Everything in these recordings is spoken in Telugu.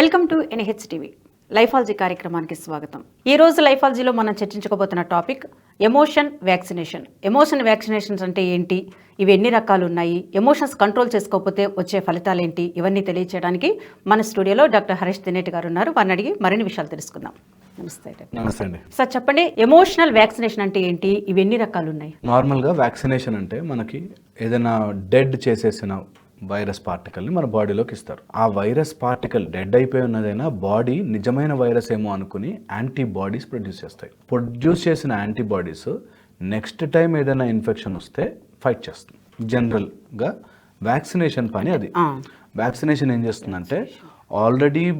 Welcome to N H TV. Lifeology కార్యక్రమానికి స్వాగతం. ఈ రోజు లైఫాలజీలో మనం చర్చించుకోబోతున్న topic emotion vaccination. Emotion vaccinations అంటే ఏంటి? ఇవి ఎన్ని రకాలు ఉన్నాయి? ఎమోషన్స్ కంట్రోల్ చేసుకోకపోతే వచ్చే ఫలితాలు ఏంటి? ఇవన్నీ తెలియచేయడానికి మన స్టూడియోలో డాక్టర్ హరీష్ దినేటి గారు ఉన్నారు. వారిని అడిగి మరిన్ని విషయాలు తెలుసుకుందాం. నమస్తే. నమస్తే అండి. సార్ చెప్పండి ఎమోషనల్ వ్యాక్సినేషన్ అంటే ఏంటి? ఇవి ఎన్ని రకాలు ఉన్నాయి? నార్మల్గా వ్యాక్సినేషన్ అంటే మనకి ఏదైనా డెడ్ చేసేసిన వైరస్ పార్టికల్ని మన బాడీలోకి ఇస్తారు. ఆ వైరస్ పార్టికల్ డెడ్ అయిపోయి ఉన్నదైనా బాడీ నిజమైన వైరస్ ఏమో అనుకుని యాంటీబాడీస్ ప్రొడ్యూస్ చేస్తాయి. ప్రొడ్యూస్ చేసిన యాంటీబాడీస్ నెక్స్ట్ టైం ఏదైనా ఇన్ఫెక్షన్ వస్తే ఫైట్ చేస్తుంది. జనరల్గా వ్యాక్సినేషన్ పని అది. వ్యాక్సినేషన్ ఏం చేస్తుందంటే ఆల్రెడీ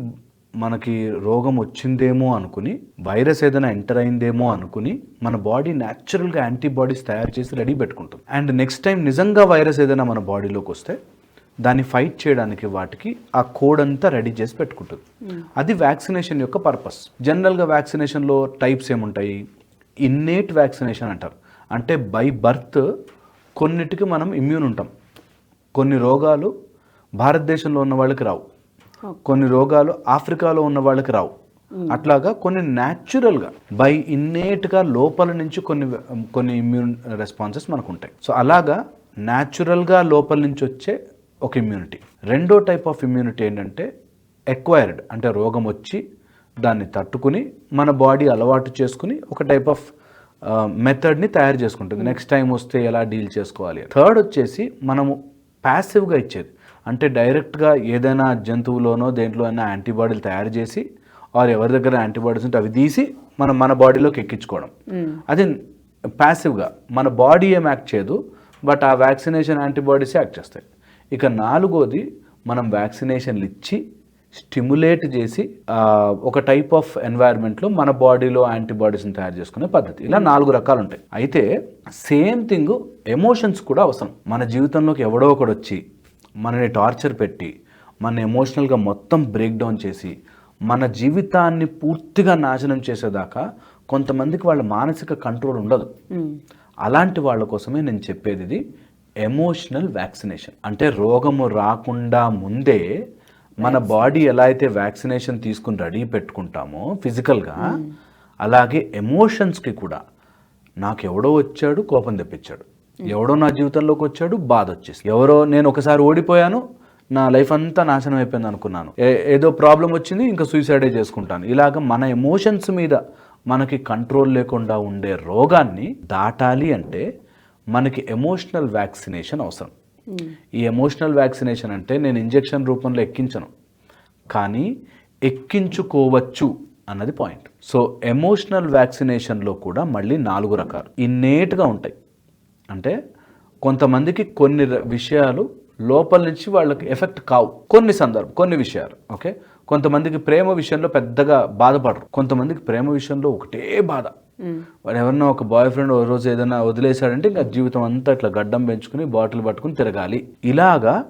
మనకి రోగం వచ్చిందేమో అనుకుని వైరస్ ఏదైనా ఎంటర్ అయిందేమో అనుకుని మన బాడీ న్యాచురల్గా యాంటీబాడీస్ తయారు చేసి రెడీ పెట్టుకుంటుంది. అండ్ నెక్స్ట్ టైం నిజంగా వైరస్ ఏదైనా మన బాడీలోకి వస్తే దాన్ని ఫైట్ చేయడానికి వాటికి ఆ కోడ్ అంతా రెడీ చేసి పెట్టుకుంటుంది. అది వ్యాక్సినేషన్ యొక్క పర్పస్ జనరల్గా వ్యాక్సినేషన్లో టైప్స్ ఏముంటాయి? ఇన్నేట్ వ్యాక్సినేషన్ అంటారు. అంటే బై బర్త్ కొన్నిటికి మనం ఇమ్యూన్ ఉంటాం. కొన్ని రోగాలు భారతదేశంలో ఉన్న వాళ్ళకి రావు. కొన్ని రోగాలు ఆఫ్రికాలో ఉన్న వాళ్ళకి రావు. అట్లాగా కొన్ని న్యాచురల్గా బై ఇన్నేట్గా లోపల నుంచి కొన్ని కొన్ని ఇమ్యూన్ రెస్పాన్సెస్ మనకు ఉంటాయి సో అలాగా న్యాచురల్గా లోపల నుంచి వచ్చే ఒక ఇమ్యూనిటీ రెండో టైప్ ఆఫ్ ఇమ్యూనిటీ ఏంటంటే ఎక్వైర్డ్ అంటే రోగం వచ్చి దాన్ని తట్టుకుని మన బాడీ అలవాటు చేసుకుని ఒక టైప్ ఆఫ్ మెథడ్ని తయారు చేసుకుంటుంది. నెక్స్ట్ టైం వస్తే ఎలా డీల్ చేసుకోవాలి? థర్డ్ వచ్చేసి మనము ప్యాసివ్గా ఇచ్చేది. అంటే డైరెక్ట్గా ఏదైనా జంతువులోనో దేంట్లో అయినా యాంటీబాడీలు తయారు చేసి ఆర్ ఎవరి దగ్గర యాంటీబాడీస్ ఉంటే అవి తీసి మనం మన బాడీలోకి ఎక్కించుకోవడం. అది ప్యాసివ్గా మన బాడీ ఏం యాక్ట్ చేయదు బట్ ఆ వ్యాక్సినేషన్ యాంటీబాడీస్ యాక్ట్ చేస్తాయి. ఇక నాలుగోది మనం వ్యాక్సినేషన్లు ఇచ్చి స్టిమ్యులేట్ చేసి ఒక టైప్ ఆఫ్ ఎన్వైర్న్మెంట్లో మన బాడీలో యాంటీబాడీస్ని తయారు చేసుకునే పద్ధతి. ఇలా నాలుగు రకాలు ఉంటాయి అయితే సేమ్ థింగ్ ఎమోషన్స్ కూడా అవసరం. మన జీవితంలోకి ఎవడో ఒకడు వచ్చి మనని టార్చర్ పెట్టి మన ఎమోషనల్గా మొత్తం బ్రేక్ డౌన్ చేసి మన జీవితాన్ని పూర్తిగా నాశనం చేసేదాకా కొంతమందికి వాళ్ళ మానసిక కంట్రోల్ ఉండదు. అలాంటి వాళ్ళ కోసమే నేను చెప్పేది ఇది. ఎమోషనల్ వ్యాక్సినేషన్ అంటే రోగము రాకుండా ముందే మన బాడీ ఎలా అయితే వ్యాక్సినేషన్ తీసుకుని రెడీ పెట్టుకుంటామో ఫిజికల్గా అలాగే ఎమోషన్స్కి కూడా. నాకు ఎవడో వచ్చాడు కోపం తెప్పించాడు. ఎవడో నా జీవితంలోకి వచ్చాడు బాధ వచ్చేసి ఎవరో నేను ఒకసారి ఓడిపోయాను నా లైఫ్ అంతా నాశనం అయిపోయింది అనుకున్నాను. ఏ- ఏదో ప్రాబ్లం వచ్చింది ఇంకా సూసైడే చేసుకుంటాను. ఇలాగ మన ఎమోషన్స్ మీద మనకి కంట్రోల్ లేకుండా ఉండే రోగాన్ని దాటాలి అంటే మనకి ఎమోషనల్ వ్యాక్సినేషన్ అవసరం. ఈ ఎమోషనల్ వ్యాక్సినేషన్ అంటే నేను ఇంజెక్షన్ రూపంలో ఎక్కించను. కానీ ఎక్కించుకోవచ్చు అన్నది పాయింట్ సో ఎమోషనల్ వ్యాక్సినేషన్లో కూడా మళ్ళీ నాలుగు రకాలు. ఇన్నేట్గా ఉంటాయి. అంటే కొంతమందికి కొన్ని విషయాలు లోపల నుంచి వాళ్ళకి ఎఫెక్ట్ కావు. కొన్ని సందర్భం కొన్ని విషయాలు ఓకే? కొంతమందికి ప్రేమ విషయంలో పెద్దగా బాధపడరు. కొంతమందికి ప్రేమ విషయంలో ఒకటే బాధ. వాడు ఎవరన్నా ఒక బాయ్ ఫ్రెండ్ ఓ రోజు ఏదైనా వదిలేశాడంటే ఇంకా జీవితం అంతా ఇట్లా గడ్డం పెంచుకుని బాటిల్ పట్టుకుని తిరగాలి. ఇలాగా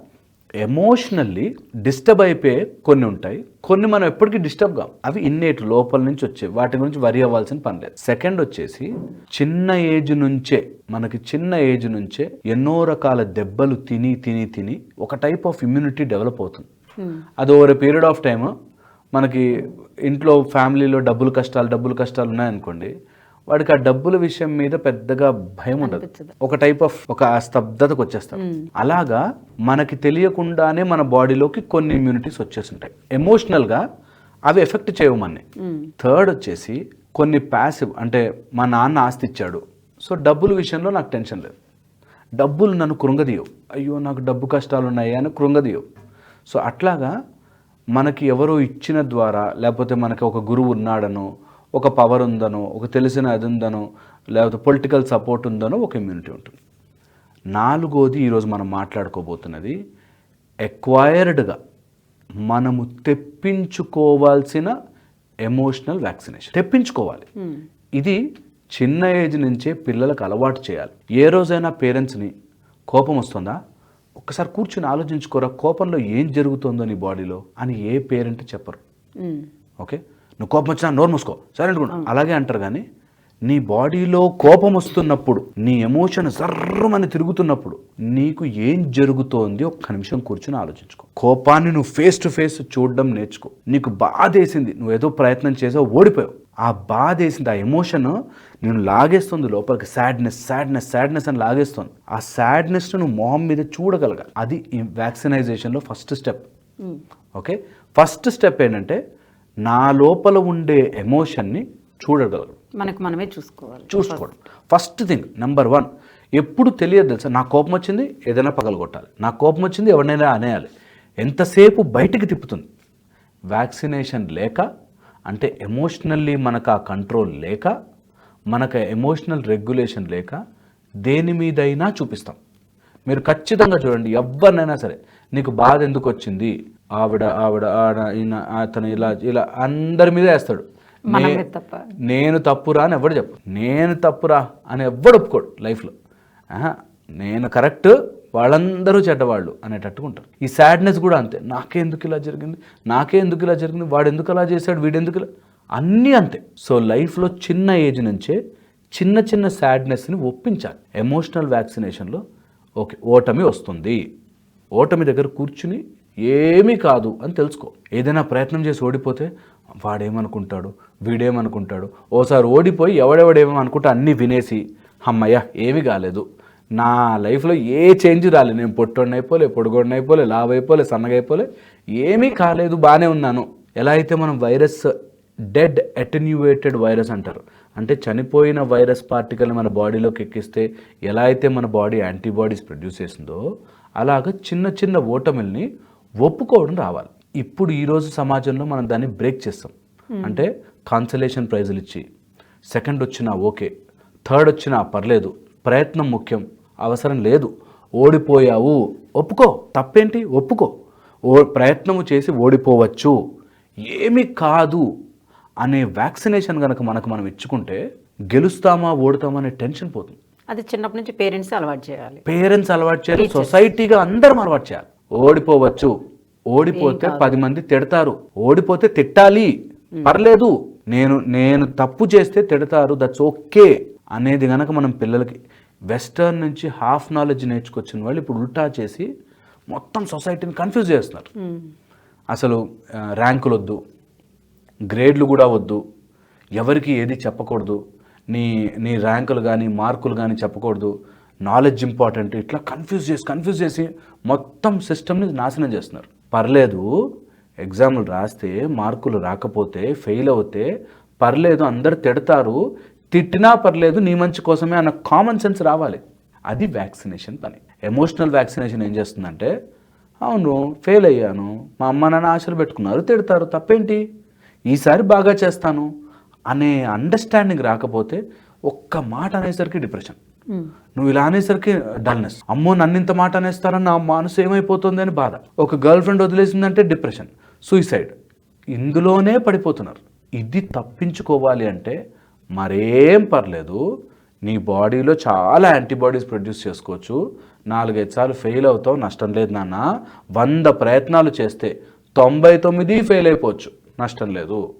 ఎమోషనల్లీ డిస్టర్బ్ అయిపోయే కొన్ని ఉంటాయి. కొన్ని మనం ఎప్పటికీ డిస్టర్బ్ కాం. అవి ఇన్నేటి లోపల నుంచి వచ్చే వాటి గురించి వరి అవ్వాల్సిన పని లేదు. సెకండ్ వచ్చేసి చిన్న ఏజ్ నుంచే మనకి చిన్న ఏజ్ నుంచే ఎన్నో రకాల దెబ్బలు తిని తిని తిని ఒక టైప్ ఆఫ్ ఇమ్యూనిటీ డెవలప్ అవుతుంది. అది ఓవర్ పీరియడ్ ఆఫ్ టైమ్ మనకి ఇంట్లో ఫ్యామిలీలో డబ్బులు కష్టాలు డబ్బులు కష్టాలు ఉన్నాయనుకోండి వాడికి ఆ డబ్బుల విషయం మీద పెద్దగా భయం ఉండదు. ఒక టైప్ ఆఫ్ ఒక స్తబ్దతకు వచ్చేస్తాడు. అలాగా మనకి తెలియకుండానే మన బాడీలోకి కొన్ని ఇమ్యూనిటీస్ వచ్చేస్తుంటాయి. ఎమోషనల్గా అవి ఎఫెక్ట్ చేయవు మనని. థర్డ్ వచ్చేసి కొన్ని ప్యాసివ్ అంటే మా నాన్న ఆస్తి ఇచ్చాడు. సో డబ్బుల విషయంలో నాకు టెన్షన్ లేదు. డబ్బులు నన్ను కృంగదీయవు. అయ్యో నాకు డబ్బు కష్టాలు ఉన్నాయి అని కృంగదీయవు. సో అట్లాగా మనకి ఎవరో ఇచ్చిన ద్వారా లేకపోతే మనకి ఒక గురువు ఉన్నాడనో ఒక పవర్ ఉందనో ఒక తెలిసిన అది ఉందనో లేకపోతే పొలిటికల్ సపోర్ట్ ఉందనో ఒక ఇమ్యూనిటీ ఉంటుంది. నాలుగోది ఈరోజు మనం మాట్లాడుకోబోతున్నది ఎక్వైర్డ్గా మనము తెప్పించుకోవాల్సిన ఎమోషనల్ వ్యాక్సినేషన్ తెప్పించుకోవాలి. ఇది చిన్న ఏజ్ నుంచే పిల్లలకు అలవాటు చేయాలి. ఏ రోజైనా పేరెంట్స్ని కోపం వస్తుందా? ఒక్కసారి కూర్చుని ఆలోచించుకోరా కోపంలో ఏం జరుగుతుందో నీ బాడీలో అని ఏ పేరెంట్ చెప్పరు. ఓకే నువ్వు కోపం వచ్చినా నోరు మూసుకో. సైలెంట్ కూడా అలాగే అంటారు కానీ నీ బాడీలో కోపం వస్తున్నప్పుడు నీ ఎమోషన్ జర్రమని తిరుగుతున్నప్పుడు నీకు ఏం జరుగుతోంది ఒక్క నిమిషం కూర్చుని ఆలోచించుకో. కోపాన్ని నువ్వు ఫేస్ టు ఫేస్ చూడడం నేర్చుకో. నీకు బాధ వేసింది. నువ్వు ఏదో ప్రయత్నం చేసావు ఓడిపోయావు. ఆ బాధ వేసింది ఆ ఎమోషన్ నేను లాగేస్తుంది లోపలికి. సాడ్నెస్ సాడ్నెస్ సాడ్నెస్ అని లాగేస్తుంది. ఆ సాడ్నెస్ నువ్వు మొహం మీద చూడగలగాలి. అది వ్యాక్సినైజేషన్లో first step okay first step ఏంటంటే నా లోపల ఉండే ఎమోషన్ని చూడగలరు. మనకు మనమే చూసుకోవాలి. చూసుకోవడం. ఫస్ట్ థింగ్ నెంబర్ వన్ ఎప్పుడు తెలియదు తెలుసా? నా కోపం వచ్చింది ఏదైనా పగలగొట్టాలి నా కోపం వచ్చింది ఎవరినైనా అనేయాలి. ఎంతసేపు బయటికి తిప్పుతుంది? వ్యాక్సినేషన్ లేక అంటే ఎమోషనల్లీ మనకు ఆ కంట్రోల్ లేక మనకు ఎమోషనల్ రెగ్యులేషన్ లేక దేని మీదైనా చూపిస్తాం. మీరు ఖచ్చితంగా చూడండి ఎవరినైనా సరే నీకు బాధ ఎందుకు వచ్చింది? ఆవిడ ఆవిడ ఆడ ఈయన అతను ఇలా ఇలా అందరి మీద వేస్తాడు. నేను తప్పురా అని ఎవడు చెప్పు నేను తప్పురా అని ఎవ్వడు ఒప్పుకోడు లైఫ్లో. నేను కరెక్ట్ వాళ్ళందరూ చెడ్డవాళ్ళు అనేటట్టుగా ఉంటారు. ఈ సాడ్నెస్ కూడా అంతే. నాకే ఎందుకు ఇలా జరిగింది? నాకే ఎందుకు ఇలా జరిగింది? వాడు ఎందుకు అలా చేశాడు? వీడు ఎందుకు ఇలా? అన్నీ అంతే. సో లైఫ్లో చిన్న ఏజ్ నుంచే చిన్న చిన్న సాడ్నెస్ని ఒప్పించాలి. ఎమోషనల్ వ్యాక్సినేషన్లో ఓకే ఓటమి వస్తుంది. ఓటమి దగ్గర కూర్చుని ఏమీ కాదు అని తెలుసుకో. ఏదైనా ప్రయత్నం చేసి ఓడిపోతే వాడేమనుకుంటాడు? వీడేమనుకుంటాడు? ఓసారి ఓడిపోయి ఎవడెవడేమో అనుకుంటా అన్నీ వినేసి అమ్మయ్య ఏమీ కాలేదు. నా లైఫ్లో ఏ చేంజ్ రాలేదు నేను పొట్టొడిని అయిపోలే పొడుగొడిని అయిపోలే లావ్ అయిపోలే సన్నగా అయిపోలే ఏమీ కాలేదు బాగానే ఉన్నాను. ఎలా అయితే మనం వైరస్ డెడ్ అటెన్యువేటెడ్ వైరస్ అంటారు. అంటే చనిపోయిన వైరస్ పార్టికల్ మన బాడీలోకి ఎక్కిస్తే ఎలా అయితే మన బాడీ యాంటీబాడీస్ ప్రొడ్యూస్ చేసిందో అలాగ చిన్న చిన్న ఓటమిల్ని ఒప్పుకోవడం రావాలి. ఇప్పుడు ఈరోజు సమాజంలో మనం దాన్ని బ్రేక్ చేస్తాం. అంటే కాన్సలేషన్ ప్రైజులు ఇచ్చి సెకండ్ వచ్చినా ఓకే థర్డ్ వచ్చినా పర్లేదు ప్రయత్నం ముఖ్యం అవసరం లేదు ఓడిపోయావు ఒప్పుకో తప్పేంటి? ఒప్పుకో. ఓ ప్రయత్నము చేసి ఓడిపోవచ్చు. ఏమీ కాదు అనే వ్యాక్సినేషన్ కనుక మనకు మనం ఇచ్చుకుంటే గెలుస్తామా ఓడుతామా అనే టెన్షన్ పోతుంది. అది చిన్నప్పటి నుంచి పేరెంట్స్ అలవాటు చేయాలి. పేరెంట్స్ అలవాటు చేయాలి సొసైటీగా అందరం అలవాటు చేయాలి. ఓడిపోవచ్చు. ఓడిపోతే పది మంది తిడతారు. ఓడిపోతే తిట్టాలి. పర్లేదు. నేను నేను తప్పు చేస్తే తిడతారు. దట్స్ ఓకే అనేది గనక మనం పిల్లలకి వెస్టర్న్ నుంచి హాఫ్ నాలెడ్జ్ నేర్చుకొచ్చిన వాళ్ళు ఇప్పుడు ఉల్టా చేసి మొత్తం సొసైటీని కన్ఫ్యూజ్ చేస్తున్నారు. అసలు ర్యాంకులు వద్దు. గ్రేడ్లు కూడా వద్దు. ఎవరికి ఏది చెప్పకూడదు. నీ నీ ర్యాంకులు కానీ మార్కులు కానీ చెప్పకూడదు. నాలెడ్జ్ ఇంపార్టెంట్ ఇట్లా కన్ఫ్యూజ్ చేసి కన్ఫ్యూజ్ చేసి మొత్తం సిస్టమ్ని నాశనం చేస్తున్నారు. పర్లేదు ఎగ్జామ్లు రాస్తే మార్కులు రాకపోతే ఫెయిల్ అవుతే పర్లేదు అందరు తిడతారు. తిట్టినా పర్లేదు నీ మంచి కోసమే అన్న కామన్ సెన్స్ రావాలి. అది వ్యాక్సినేషన్ పని. ఎమోషనల్ వ్యాక్సినేషన్ ఏం చేస్తుందంటే అవును ఫెయిల్ అయ్యాను మా అమ్మ నాన్న ఆశలు పెట్టుకున్నారు తిడతారు తప్పేంటి? ఈసారి బాగా చేస్తాను అనే అండర్స్టాండింగ్ రాకపోతే ఒక్క మాట అనేసరికి డిప్రెషన్ నువ్వు ఇలా అనేసరికి డల్నెస్ అమ్మో నన్ను ఇంత మాట అనేస్తారని నా మనసు ఏమైపోతుంది అని బాధ. ఒక గర్ల్ ఫ్రెండ్ వదిలేసిందంటే డిప్రెషన్ సూసైడ్ ఇందులోనే పడిపోతున్నారు. ఇది తప్పించుకోవాలి అంటే మరేం పర్లేదు. నీ బాడీలో చాలా యాంటీబాడీస్ ప్రొడ్యూస్ చేసుకోవచ్చు. నాలుగైదు సార్లు ఫెయిల్ అవుతావు నష్టం లేదు నాన్న. వంద ప్రయత్నాలు చేస్తే తొంభై తొమ్మిది ఫెయిల్ అయిపోవచ్చు. నష్టం లేదు.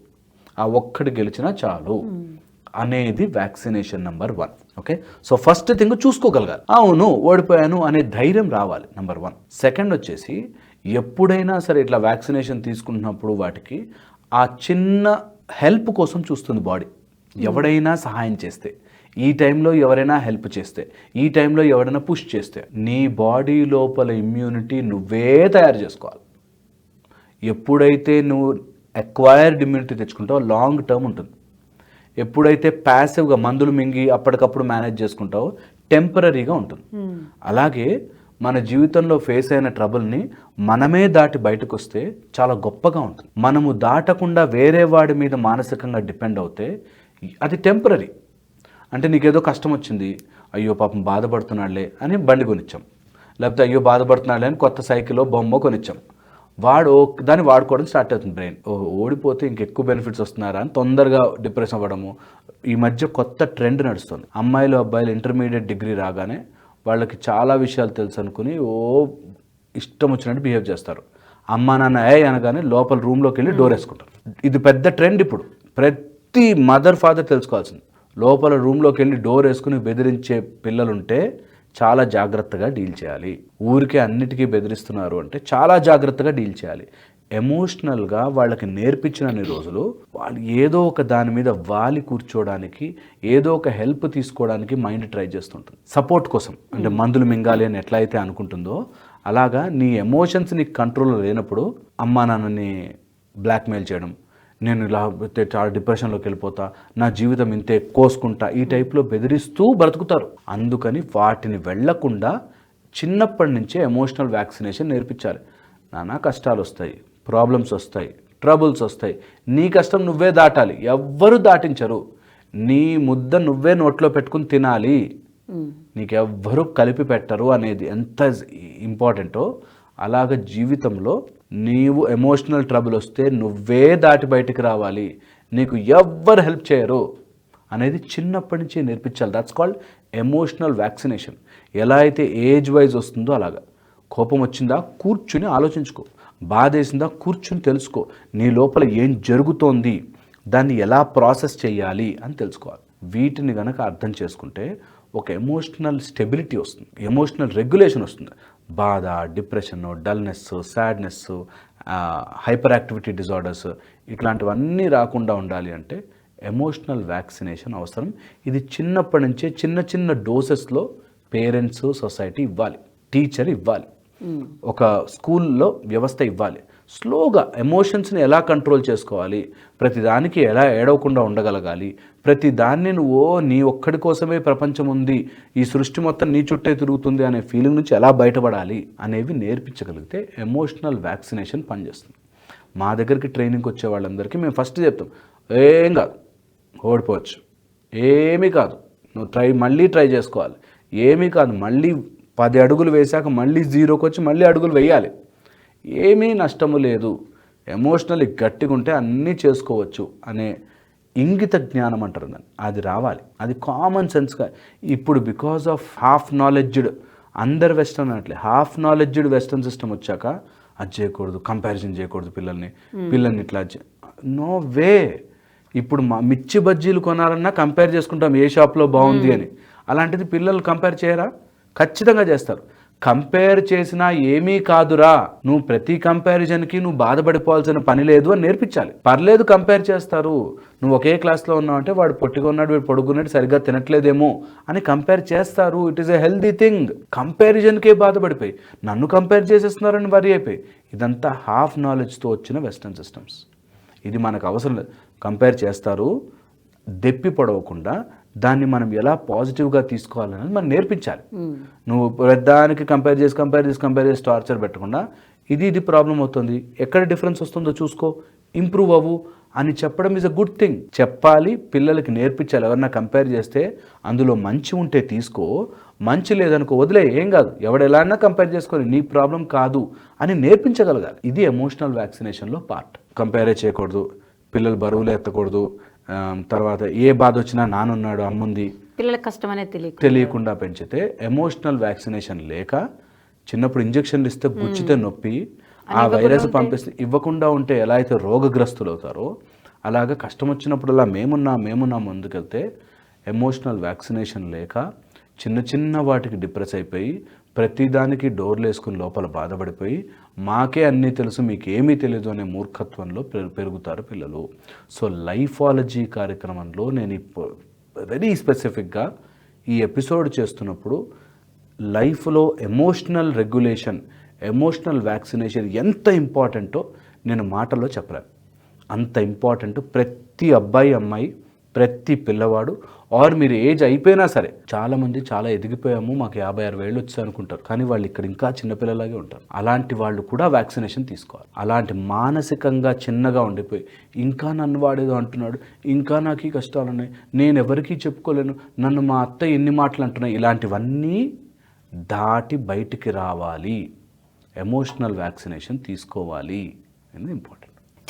ఆ ఒక్కటి గెలిచినా చాలు. అనేది vaccination number one. Okay? So first thing చూసుకోగలగాలి. అవును ఓడిపోయాను అనే ధైర్యం రావాలి నెంబర్ వన్. సెకండ్ వచ్చేసి ఎప్పుడైనా సరే ఇట్లా వ్యాక్సినేషన్ తీసుకుంటున్నప్పుడు వాటికి ఆ చిన్న హెల్ప్ కోసం చూస్తుంది బాడీ. ఎవడైనా సహాయం చేస్తే. ఈ టైంలో ఎవరైనా హెల్ప్ చేస్తే. ఈ టైంలో ఎవరైనా పుష్ చేస్తే. నీ బాడీ లోపల ఇమ్యూనిటీ నువ్వే తయారు చేసుకోవాలి. ఎప్పుడైతే నువ్వు అక్వైర్డ్ ఇమ్యూనిటీ తెచ్చుకుంటావో లాంగ్ టర్మ్ ఉంటుంది. ఎప్పుడైతే ప్యాసివ్గా మందులు మింగి అప్పటికప్పుడు మేనేజ్ చేసుకుంటావో టెంపరీగా ఉంటుంది. అలాగే మన జీవితంలో ఫేస్ అయిన ట్రబుల్ని మనమే దాటి బయటకు వస్తే చాలా గొప్పగా ఉంటుంది. మనము దాటకుండా వేరే వాడి మీద మానసికంగా డిపెండ్ అవుతే అది టెంపరీ అంటే నీకేదో కష్టం వచ్చింది అయ్యో పాపం బాధపడుతున్నాడులే అని బండి కొనిచ్చాం. లేకపోతే అయ్యో బాధపడుతున్నాడులే అని కొత్త సైకిల్ బొమ్మ కొనిచ్చాం. వాడు దాన్ని వాడుకోవడం స్టార్ట్ అవుతుంది బ్రెయిన్. ఓ ఓడిపోతే ఇంకెక్కువ బెనిఫిట్స్ వస్తున్నారా అని తొందరగా డిప్రెషన్ అవ్వడము. ఈ మధ్య కొత్త ట్రెండ్ నడుస్తుంది. అమ్మాయిలు అబ్బాయిలు ఇంటర్మీడియట్ డిగ్రీ రాగానే వాళ్ళకి చాలా విషయాలు తెలుసు అనుకుని ఓ ఇష్టం వచ్చినట్టు బిహేవ్ చేస్తారు. అమ్మా నాన్న ఏ అనగానే లోపల రూమ్లోకి వెళ్ళి డోర్ వేసుకుంటారు. ఇది పెద్ద ట్రెండ్ ఇప్పుడు. ప్రతి మదర్ ఫాదర్ తెలుసుకోవాల్సింది. లోపల రూమ్లోకి వెళ్ళి డోర్ వేసుకుని బెదిరించే పిల్లలుంటే చాలా జాగ్రత్తగా డీల్ చేయాలి. ఊరికే అన్నిటికీ బెదిరిస్తున్నారు అంటే చాలా జాగ్రత్తగా డీల్ చేయాలి. ఎమోషనల్గా వాళ్ళకి నేర్పించినన్ని రోజులు వాళ్ళు ఏదో ఒక దాని మీద వాలి కూర్చోవడానికి ఏదో ఒక హెల్ప్ తీసుకోవడానికి మైండ్ ట్రై చేస్తుంటుంది. సపోర్ట్ కోసం అంటే మందులు మింగాలి అని ఎట్లా అయితే అనుకుంటుందో అలాగా నీ ఎమోషన్స్ నీకు కంట్రోల్ లేనప్పుడు అమ్మా నాన్నని బ్లాక్మెయిల్ చేయడం నేను ఇలా చాలా డిప్రెషన్లోకి వెళ్ళిపోతా నా జీవితం ఇంతే కోసుకుంటా ఈ టైప్లో బెదిరిస్తూ బ్రతుకుతారు. అందుకని వాటిని వెళ్ళకుండా చిన్నప్పటి నుంచే ఎమోషనల్ వ్యాక్సినేషన్ నేర్పించాలి. నానా కష్టాలు వస్తాయి ప్రాబ్లమ్స్ వస్తాయి ట్రబుల్స్ వస్తాయి. నీ కష్టం నువ్వే దాటాలి ఎవ్వరు దాటించరు. నీ ముద్ద నువ్వే నోట్లో పెట్టుకుని తినాలి. నీకెవ్వరూ కలిపి పెట్టరు అనేది ఎంత ఇంపార్టెంటో అలాగ జీవితంలో నీవు ఎమోషనల్ ట్రబుల్ వస్తే నువ్వే దాటి బయటికి రావాలి. నీకు ఎవ్వరు హెల్ప్ చేయరు. అనేది చిన్నప్పటి నుంచి నేర్పించాలి. దాట్స్ కాల్డ్ ఎమోషనల్ వ్యాక్సినేషన్ ఎలా అయితే ఏజ్ వైజ్ వస్తుందో అలాగా. కోపం వచ్చిందా? కూర్చుని ఆలోచించుకో. బాధ వేసిందా? కూర్చుని తెలుసుకో. నీ లోపల ఏం జరుగుతోంది? దాన్ని ఎలా ప్రాసెస్ చేయాలి అని తెలుసుకోవాలి. వీటిని కనుక అర్థం చేసుకుంటే ఒక ఎమోషనల్ స్టెబిలిటీ వస్తుంది. ఎమోషనల్ రెగ్యులేషన్ వస్తుంది. బాధ depression dullness sadness hyperactivity disorders ఇట్లాంటివన్నీ రాకుండా ఉండాలి అంటే ఎమోషనల్ వ్యాక్సినేషన్ అవసరం. ఇది చిన్నప్పటి నుంచే చిన్న చిన్న డోసెస్లో పేరెంట్స్ సొసైటీ ఇవ్వాలి టీచర్ ఇవ్వాలి. ఒక స్కూల్లో వ్యవస్థ ఇవ్వాలి. స్లోగా ఎమోషన్స్ని ఎలా కంట్రోల్ చేసుకోవాలి? ప్రతిదానికి ఎలా ఏడవకుండా ఉండగలగాలి? ప్రతి దాన్ని నువ్వు "ఓ, నీ ఒక్కడి కోసమే ప్రపంచం ఉంది. ఈ సృష్టి మొత్తం నీ చుట్టే తిరుగుతుంది అనే ఫీలింగ్ నుంచి ఎలా బయటపడాలి అనేవి నేర్పించగలిగితే ఎమోషనల్ వ్యాక్సినేషన్ పనిచేస్తుంది. మా దగ్గరికి ట్రైనింగ్కి వచ్చే వాళ్ళందరికీ మేము ఫస్ట్ చెప్తాం ఏం కాదు ఓడిపోవచ్చు. ఏమీ కాదు. నువ్వు ట్రై మళ్ళీ ట్రై చేసుకోవాలి. ఏమీ కాదు మళ్ళీ పది అడుగులు వేశాక మళ్ళీ జీరోకి వచ్చి మళ్ళీ అడుగులు వేయాలి. ఏమీ నష్టము లేదు. ఎమోషనల్లీ గట్టిగా ఉంటే అన్నీ చేసుకోవచ్చు అనే ఇంగిత జ్ఞానం అంటారు దాన్ని. అది రావాలి. అది కామన్ సెన్స్గా ఇప్పుడు బికాస్ ఆఫ్ హాఫ్ నాలెడ్జ్డ్ అందరు వెస్టర్న్ అనట్లే హాఫ్ నాలెడ్జ్డ్ వెస్టర్న్ సిస్టమ్ వచ్చాక అది చేయకూడదు కంపారిజన్ చేయకూడదు పిల్లల్ని. పిల్లల్ని ఇట్లా నో వే. ఇప్పుడు మా మిర్చి బజ్జీలు కొనాలన్నా కంపేర్ చేసుకుంటాం ఏ షాప్లో బాగుంది అని. అలాంటిది పిల్లలు కంపేర్ చేయరా? ఖచ్చితంగా చేస్తారు. కంపేర్ చేసినా ఏమీ కాదురా. నువ్వు ప్రతి కంపారిజన్కి నువ్వు బాధపడిపోవాల్సిన పని లేదు అని నేర్పించాలి. పర్లేదు కంపేర్ చేస్తారు. నువ్వు ఒకే క్లాస్లో ఉన్నావు అంటే వాడు పొట్టిగా ఉన్నాడు వీడు పొడుగున్నాడు సరిగ్గా తినట్లేదేమో అని కంపేర్ చేస్తారు. It is a healthy thing కంపారిజన్కే బాధపడిపోయి. నన్ను కంపేర్ చేసేస్తున్నారని వరి అయిపోయి. ఇదంతా హాఫ్ నాలెడ్జ్తో వచ్చిన వెస్ట్రన్ సిస్టమ్స్ ఇది మనకు అవసరం లేదు. కంపేర్ చేస్తారు. దెప్పి పడవకుండా దాన్ని మనం ఎలా పాజిటివ్గా తీసుకోవాలనేది మనం నేర్పించాలి. నువ్వు పెద్దానికి కంపేర్ చేసి కంపేర్ చేసి కంపేర్ చేసి టార్చర్ పెట్టకుండా ఇది ఇది ప్రాబ్లం అవుతుంది. ఎక్కడ డిఫరెన్స్ వస్తుందో చూసుకో. ఇంప్రూవ్ అవ్వు. అని చెప్పడం ఈజ్ అ గుడ్ థింగ్ చెప్పాలి పిల్లలకి నేర్పించాలి. ఎవరన్నా కంపేర్ చేస్తే అందులో మంచి ఉంటే తీసుకో. మంచి లేదనుకో వదిలే ఏం కాదు. ఎవడు ఎలా అన్నా కంపేర్ చేసుకొని నీ ప్రాబ్లం కాదు అని నేర్పించగలగాలి. ఇది ఎమోషనల్ వ్యాక్సినేషన్లో పార్ట్ కంపేరే చేయకూడదు. పిల్లలు బరువులు ఎత్తకూడదు. తర్వాత ఏ బాధ వచ్చినా నానున్నాడు అమ్ముంది పిల్లలకు కష్టం అనేది తెలియదు తెలియకుండా పెంచితే ఎమోషనల్ వ్యాక్సినేషన్ లేక చిన్నప్పుడు ఇంజక్షన్లు ఇస్తే గుచ్చితే నొప్పి ఆ వైరస్ పంపిస్తే ఇవ్వకుండా ఉంటే ఎలా అయితే రోగగ్రస్తులు అవుతారో అలాగా కష్టం వచ్చినప్పుడల్లా మేమున్నా మేమున్నా ముందుకెళ్తే ఎమోషనల్ వ్యాక్సినేషన్ లేక చిన్న చిన్న వాటికి డిప్రెస్ అయిపోయి ప్రతిదానికి డోర్లు వేసుకుని లోపల బాధపడిపోయి మాకే అన్నీ తెలుసు మీకు ఏమీ తెలియదు అనే మూర్ఖత్వంలో పెరుగుతారు పిల్లలు. సో లైఫాలజీ కార్యక్రమంలో నేను వెరీ స్పెసిఫిక్గా ఈ ఎపిసోడ్ చేస్తున్నప్పుడు లైఫ్లో ఎమోషనల్ రెగ్యులేషన్ ఎమోషనల్ వ్యాక్సినేషన్ ఎంత ఇంపార్టెంటో నేను మాటల్లో చెప్పలేను. అంత ఇంపార్టెంట్ ప్రతి అబ్బాయి అమ్మాయి ప్రతి పిల్లవాడు ఆర్ మీరు ఏజ్ అయిపోయినా సరే చాలామంది చాలా ఎదిగిపోయాము మాకు యాభై ఆరు వేళ్ళు వచ్చి అనుకుంటారు. కానీ వాళ్ళు ఇక్కడ ఇంకా చిన్నపిల్లలాగే ఉంటారు. అలాంటి వాళ్ళు కూడా వ్యాక్సినేషన్ తీసుకోవాలి. అలాంటి మానసికంగా చిన్నగా ఉండిపోయి ఇంకా నన్ను వాడేదో అంటున్నాడు ఇంకా నాకు ఈ కష్టాలు ఉన్నాయి నేను ఎవరికీ చెప్పుకోలేను నన్ను మా అత్త ఎన్ని మాటలు అంటున్నాయి ఇలాంటివన్నీ దాటి బయటికి రావాలి. ఎమోషనల్ వ్యాక్సినేషన్ తీసుకోవాలి. అనేది ఇంపార్టెంట్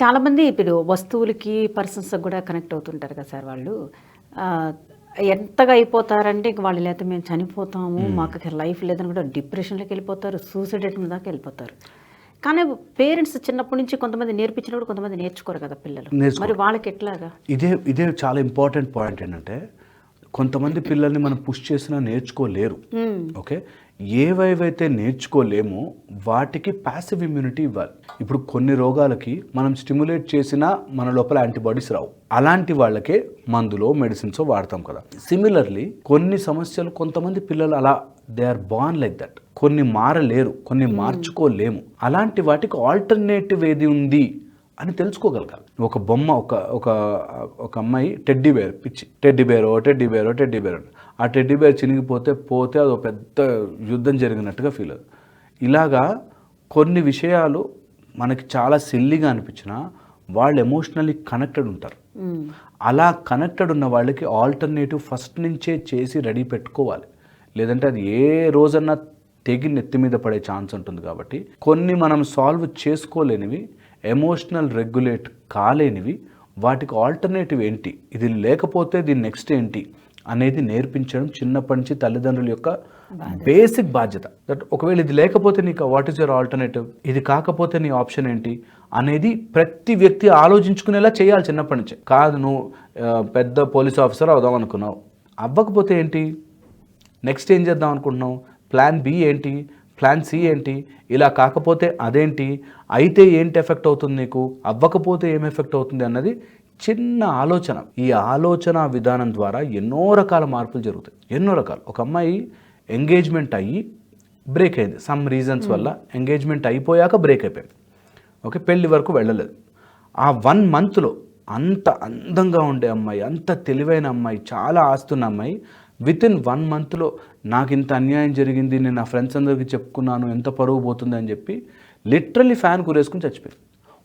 చాలామంది ఇప్పుడు వస్తువులకి పర్సన్స్ కూడా కనెక్ట్ అవుతుంటారు కదా సార్ వాళ్ళు. ఎంతగా అయిపోతారంటే ఇంక వాళ్ళు లేకపోతే మేము చనిపోతాము మాకు లైఫ్ లేదని కూడా డిప్రెషన్లోకి వెళ్ళిపోతారు సూసైడ్ అటెంప్ట్ దాకా వెళ్ళిపోతారు. కానీ పేరెంట్స్ చిన్నప్పటి నుంచి కొంతమంది నేర్పించినప్పుడు కొంతమంది నేర్చుకోరు కదా పిల్లలు. మరి వాళ్ళకి ఎట్లాగా? ఇదే ఇదే చాలా ఇంపార్టెంట్ పాయింట్ ఏంటంటే కొంతమంది పిల్లల్ని మనం పుష్ చేసినా నేర్చుకోలేరు. ఓకే ఏవేవైతే నేర్చుకోలేమో వాటికి ప్యాసివ్ ఇమ్యూనిటీ ఇవ్వాలి. ఇప్పుడు కొన్ని రోగాలకి మనం స్టిమ్యులేట్ చేసినా మన లోపల యాంటీబాడీస్ రావు. అలాంటి వాళ్ళకే మందులో మెడిసిన్స్ వాడతాం కదా. సిమిలర్లీ కొన్ని సమస్యలు కొంతమంది పిల్లలు అలా they are born like that కొన్ని మారలేరు కొన్ని మార్చుకోలేము. అలాంటి వాటికి ఆల్టర్నేటివ్ ఏది ఉంది? అని తెలుసుకోగలగాలి. ఒక బొమ్మ ఒక ఒక ఒక అమ్మాయి టెడ్డీ బేర్ పిచ్చి టెడ్డీ బేరో టెడ్డీ బేరో టెడ్డీ బేర్ ఆ టెడ్డీ బేర్ చినిగిపోతే పోతే అది ఒక పెద్ద యుద్ధం జరిగినట్టుగా ఫీల్ అవుతుంది. ఇలాగా కొన్ని విషయాలు మనకి చాలా సిల్లీగా అనిపించినా వాళ్ళు ఎమోషనల్లీ కనెక్టెడ్ ఉంటారు. అలా కనెక్టెడ్ ఉన్న వాళ్ళకి ఆల్టర్నేటివ్ ఫస్ట్ నుంచే చేసి రెడీ పెట్టుకోవాలి. లేదంటే అది ఏ రోజన్నా తెగి నెత్తి మీద పడే ఛాన్స్ ఉంటుంది కాబట్టి. కొన్ని మనం సాల్వ్ చేసుకోలేనివి ఎమోషనల్ రెగ్యులేట్ కాలేనివి వాటికి ఆల్టర్నేటివ్ ఏంటి? ఇది లేకపోతే దీని నెక్స్ట్ ఏంటి? అనేది నేర్పించడం చిన్నప్పటి నుంచి తల్లిదండ్రుల యొక్క బేసిక్ బాధ్యత. దట్ ఒకవేళ ఇది లేకపోతే నీకు వాట్ ఈస్ యువర్ ఆల్టర్నేటివ్ ఇది కాకపోతే నీ ఆప్షన్ ఏంటి? అనేది ప్రతి వ్యక్తి ఆలోచించుకునేలా చేయాలి చిన్నప్పటి నుంచే. కాదు నువ్వు పెద్ద పోలీస్ ఆఫీసర్ అవుదాం అనుకున్నావు. అవ్వకపోతే ఏంటి? నెక్స్ట్ ఏం చేద్దాం అనుకుంటున్నావు? ప్లాన్ బి ఏంటి? ప్లాన్ సి ఏంటి? ఇలా కాకపోతే అదేంటి? అయితే ఏంటి ఎఫెక్ట్ అవుతుంది నీకు? అవ్వకపోతే ఏం ఎఫెక్ట్ అవుతుంది అన్నది చిన్న ఆలోచన. ఈ ఆలోచన విధానం ద్వారా ఎన్నో రకాల మార్పులు జరుగుతాయి. ఎన్నో రకాలు. ఒక అమ్మాయి ఎంగేజ్మెంట్ అయ్యి బ్రేక్ అయింది. సమ్ రీజన్స్ వల్ల ఎంగేజ్మెంట్ అయిపోయాక బ్రేక్ అయిపోయింది. ఓకే పెళ్ళి వరకు వెళ్ళలేదు. ఆ వన్ మంత్లో అంత అందంగా ఉండే అమ్మాయి అంత తెలివైన అమ్మాయి చాలా ఆస్తున్న అమ్మాయి విత్ ఇన్ వన్ మంత్లో నాకు ఇంత అన్యాయం జరిగింది నేను నా ఫ్రెండ్స్ అందరికీ చెప్పుకున్నాను ఎంత పరువు పోతుంది అని చెప్పి లిటరల్లీ ఫ్యాన్ కూరేసుకుని చచ్చిపోయింది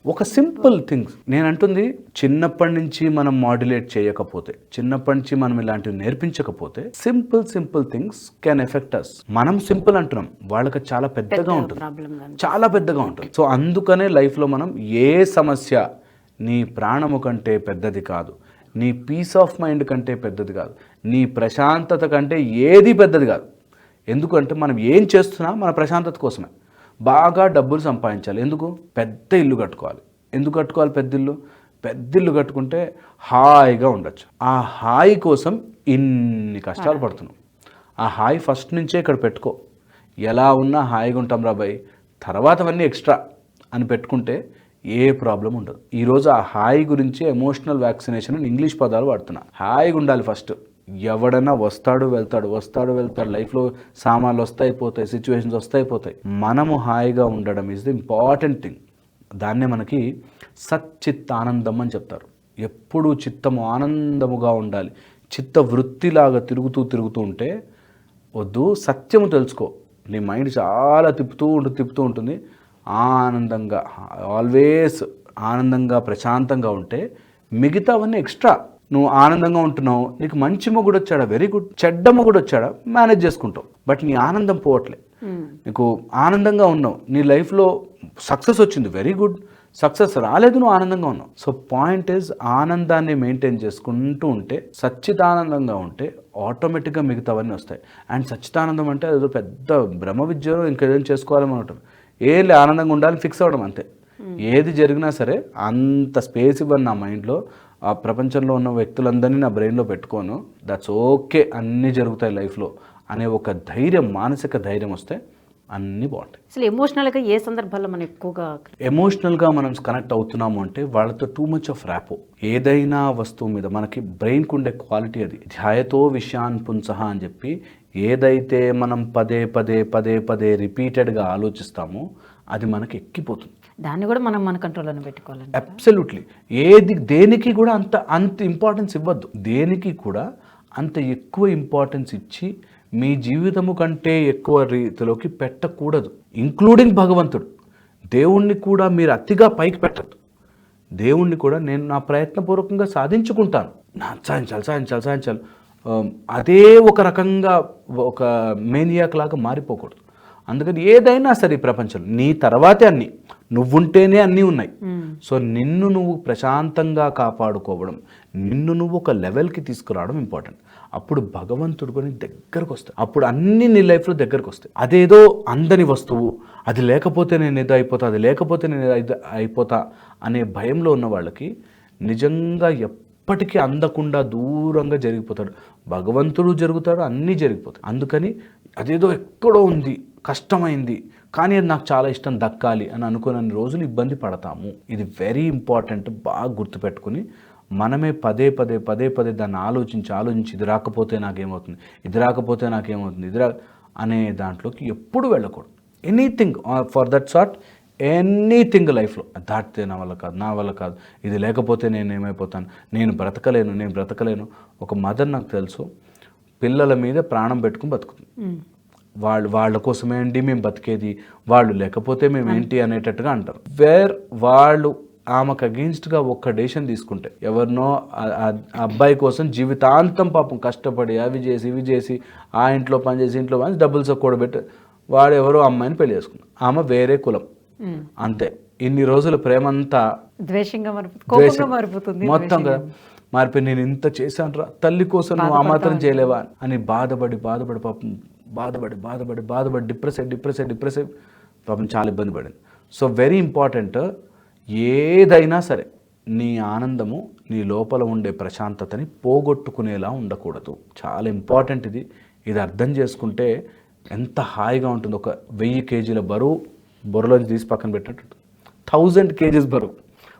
ఒక సింపుల్ థింగ్స్ నేను అంటుంది చిన్నప్పటి నుంచి మనం మాడ్యులేట్ చేయకపోతే చిన్నప్పటి నుంచి మనం ఇలాంటివి నేర్పించకపోతే simple simple things can affect us మనం సింపుల్ అంటున్నాం. వాళ్ళకి చాలా పెద్దగా ఉంటుంది. చాలా పెద్దగా ఉంటుంది. సో అందుకనే లైఫ్లో మనం ఏ సమస్య నీ ప్రాణము కంటే పెద్దది కాదు. నీ పీస్ ఆఫ్ మైండ్ కంటే పెద్దది కాదు. నీ ప్రశాంతత కంటే ఏది పెద్దది కాదు. ఎందుకంటే మనం ఏం చేస్తున్నా మన ప్రశాంతత కోసమే. బాగా డబ్బులు సంపాదించాలి. ఎందుకు? పెద్ద ఇల్లు కట్టుకోవాలి. ఎందుకు కట్టుకోవాలి పెద్ద ఇల్లు? పెద్ద ఇల్లు కట్టుకుంటే హాయిగా ఉండొచ్చు. ఆ హాయి కోసం ఇన్ని కష్టాలు పడుతున్నాం. ఆ హాయి ఫస్ట్ నుంచే ఇక్కడ పెట్టుకో. ఎలా ఉన్నా హాయిగా ఉంటాం రాబాయ్ తర్వాత అవన్నీ ఎక్స్ట్రా అని పెట్టుకుంటే ఏ ప్రాబ్లం ఉండదు. ఈరోజు ఆ హాయి గురించి ఎమోషనల్ వ్యాక్సినేషన్ అని ఇంగ్లీష్ పదాలు వాడుతున్నా. హాయిగా ఉండాలి ఫస్ట్. ఎవడన్నా వస్తాడు వెళ్తాడు వస్తాడు వెళ్తాడు. లైఫ్లో సామాన్లు వస్తాయి పోతాయి సిచ్యువేషన్స్ వస్తాయి పోతాయి. మనము హాయిగా ఉండడం ఈజ్ ది ఇంపార్టెంట్ థింగ్ దాన్నే మనకి సచ్చిత్ ఆనందం అని చెప్తారు. ఎప్పుడు చిత్తము ఆనందముగా ఉండాలి. చిత్త వృత్తిలాగా తిరుగుతూ తిరుగుతూ ఉంటే వద్దు సత్యము తెలుసుకో. నీ మైండ్ చాలా తిప్పుతూ ఉంటుంది తిప్పుతూ ఉంటుంది. ఆనందంగా ఆల్వేస్ ఆనందంగా ప్రశాంతంగా ఉంటే మిగతావన్నీ ఎక్స్ట్రా నువ్వు ఆనందంగా ఉంటున్నావు నీకు మంచి మొగుడు వచ్చాడా వెరీ గుడ్ చెడ్డ మొగుడు వచ్చాడా మేనేజ్ చేసుకుంటావు. బట్ నీ ఆనందం పోవట్లే. నీకు ఆనందంగా ఉన్నావు నీ లైఫ్లో సక్సెస్ వచ్చింది వెరీ గుడ్ సక్సెస్ రాలేదు నువ్వు ఆనందంగా ఉన్నావు. సో పాయింట్ ఇస్ ఆనందాన్ని మెయింటైన్ చేసుకుంటూ ఉంటే సచ్చిదానందంగా ఉంటే ఆటోమేటిక్గా మిగతావన్నీ వస్తాయి. అండ్ సచ్చిదానందం అంటే ఏదో పెద్ద బ్రహ్మ విద్యలో ఇంకేదైనా చేసుకోవాలని ఉంటుంది ఏ లే ఆనందంగా ఉండాలని ఫిక్స్ అవ్వడం అంతే. ఏది జరిగినా సరే అంత స్పేస్ ఇవ్వను నా మైండ్లో ఆ ప్రపంచంలో ఉన్న వ్యక్తులందరినీ నా బ్రెయిన్లో పెట్టుకోను. దట్స్ ఓకే అన్నీ జరుగుతాయి లైఫ్లో అనే ఒక ధైర్యం మానసిక ధైర్యం వస్తే అన్నీ బాగుంటాయి. అసలు ఎమోషనల్గా ఏ సందర్భాల్లో మనం ఎక్కువగా ఎమోషనల్గా మనం కనెక్ట్ అవుతున్నాము అంటే వాళ్ళతో టూ మచ్ ఆఫ్ ర్యాపో ఏదైనా వస్తువు మీద మనకి బ్రెయిన్కి ఉండే క్వాలిటీ అది. ధ్యాయతో విషయాన్ పుంసహ అని చెప్పి ఏదైతే మనం పదే పదే పదే పదే రిపీటెడ్గా ఆలోచిస్తామో అది మనకి ఎక్కిపోతుంది. దాన్ని కూడా మనం మన కంట్రోల్లోనే పెట్టుకోవాలండి అబ్సల్యూట్లీ ఏది దేనికి కూడా అంత అంత ఇంపార్టెన్స్ ఇవ్వద్దు. దేనికి కూడా అంత ఎక్కువ ఇంపార్టెన్స్ ఇచ్చి మీ జీవితము కంటే ఎక్కువ రీతిలోకి పెట్టకూడదు. ఇంక్లూడింగ్ భగవంతుడు. దేవుణ్ణి కూడా మీరు అతిగా పైకి పెట్టద్దు. దేవుణ్ణి కూడా నేను నా ప్రయత్నపూర్వకంగా సాధించుకుంటాను. నా సాధించాలి సాధించాలి సాధించాలి. అదే ఒక రకంగా ఒక మేనియాక్ లాగా మారిపోకూడదు. అందుకని ఏదైనా సరే ప్రపంచంలో నీ తర్వాతే అన్నీ నువ్వుంటేనే అన్నీ ఉన్నాయి. సో నిన్ను నువ్వు ప్రశాంతంగా కాపాడుకోవడం నిన్ను నువ్వు ఒక లెవెల్కి తీసుకురావడం ఇంపార్టెంట్. అప్పుడు భగవంతుడు కొని దగ్గరకు వస్తాయి అప్పుడు అన్ని నీ లైఫ్లో దగ్గరకు వస్తాయి. అదేదో అందని వస్తువు అది లేకపోతే నేను ఏదో అయిపోతా అది లేకపోతే నేను అయిపోతా అనే భయంలో ఉన్న వాళ్ళకి నిజంగా ఎప్పటికీ అందకుండా దూరంగా జరిగిపోతాడు. భగవంతుడు జరుగుతాడు అన్నీ జరిగిపోతాయి. అందుకని అదేదో ఎక్కడో ఉంది కష్టమైంది కానీ అది నాకు చాలా ఇష్టం దక్కాలి అని అనుకున్న రోజులు ఇబ్బంది పడతాము. ఇది వెరీ ఇంపార్టెంట్ బాగా గుర్తుపెట్టుకుని మనమే పదే పదే పదే పదే దాన్ని ఆలోచించి ఆలోచించి ఇది రాకపోతే నాకేమవుతుంది ఇది రాకపోతే నాకేమవుతుంది ఇది రా అనే దాంట్లోకి ఎప్పుడు వెళ్ళకూడదు. Anything for that sort anything లైఫ్లో. దాటితే నా వల్ల కాదు నా వల్ల కాదు. ఇది లేకపోతే నేను ఏమైపోతాను? నేను బ్రతకలేను నేను బ్రతకలేను. ఒక మదర్ నాకు తెలుసు పిల్లల మీద ప్రాణం పెట్టుకుని బతుకుతుంది. వాళ్ళు వాళ్ళ కోసమే అండి మేము బతికేది వాళ్ళు లేకపోతే మేము ఏంటి అనేటట్టుగా అంటారు. వేర్ వాళ్ళు ఆమెకు అగెన్స్ట్గా ఒక్క డెసిషన్ తీసుకుంటే ఎవరినో అబ్బాయి కోసం జీవితాంతం పాపం కష్టపడి అవి చేసి ఇవి చేసి ఆ ఇంట్లో పని చేసి ఇంట్లో పని డబ్బులు కూడబెట్టి వాడు ఎవరో అమ్మాయిని పెళ్ళి చేసుకున్నాడు. ఆమె వేరే కులం. అంతే. ఇన్ని రోజుల ప్రేమంతా ద్వేషంగా మారిపోతుంది ద్వేషం. కోపంగా మారిపోతుంది మొత్తం మారిపోయి నేను ఇంత చేశాను రా తల్లి కోసం నువ్వు ఆ మాత్రం చేయలేవా? అని బాధపడి బాధపడి పాపం బాధపడి బాధపడి బాధపడి డిప్రెస్ అయ్యి డిప్రెస్ అయ్యి డిప్రెస్ అయ్యి పాపం చాలా ఇబ్బంది పడింది. సో వెరీ ఇంపార్టెంట్ ఏదైనా సరే నీ ఆనందము నీ లోపల ఉండే ప్రశాంతతని పోగొట్టుకునేలా ఉండకూడదు. చాలా ఇంపార్టెంట్ ఇది. ఇది అర్థం చేసుకుంటే ఎంత హాయిగా ఉంటుంది. ఒక వెయ్యి కేజీల బరువు బొరలో తీసి పక్కన పెట్టినట్టు. థౌజండ్ కేజీస్ బరువు.